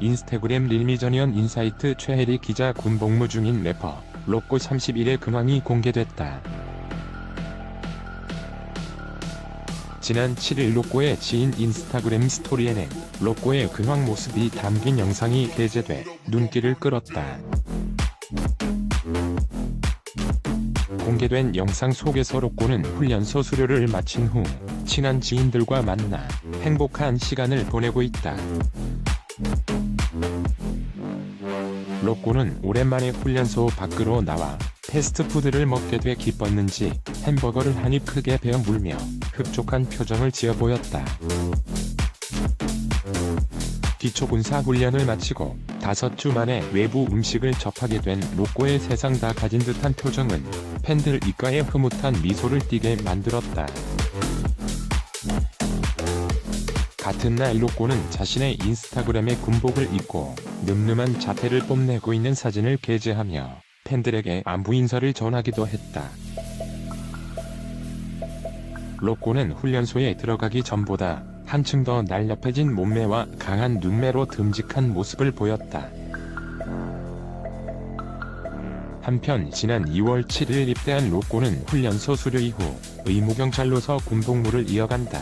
인스타그램 릴미전현 인사이트 최혜리 기자 군복무 중인 래퍼 로꼬 31의 근황이 공개됐다. 지난 7일 로꼬의 지인 인스타그램 스토리에는 로꼬의 근황 모습이 담긴 영상이 게재돼 눈길을 끌었다. 공개된 영상 속에서 로꼬는 훈련소 수료를 마친 후 친한 지인들과 만나 행복한 시간을 보내고 있다. 로꼬는 오랜만에 훈련소 밖으로 나와 패스트푸드를 먹게 돼 기뻤는지 햄버거를 한 입 크게 베어 물며 흡족한 표정을 지어 보였다. 기초 군사 훈련을 마치고 다섯 주 만에 외부 음식을 접하게 된 로꼬의 세상 다 가진 듯한 표정은 팬들 입가에 흐뭇한 미소를 띠게 만들었다. 같은 날 로꼬는 자신의 인스타그램에 군복을 입고 늠름한 자태를 뽐내고 있는 사진을 게재하며 팬들에게 안부 인사를 전하기도 했다. 로꼬는 훈련소에 들어가기 전보다 한층 더 날렵해진 몸매와 강한 눈매로 듬직한 모습을 보였다. 한편 지난 2월 7일 입대한 로꼬는 훈련소 수료 이후 의무경찰로서 군복무를 이어간다.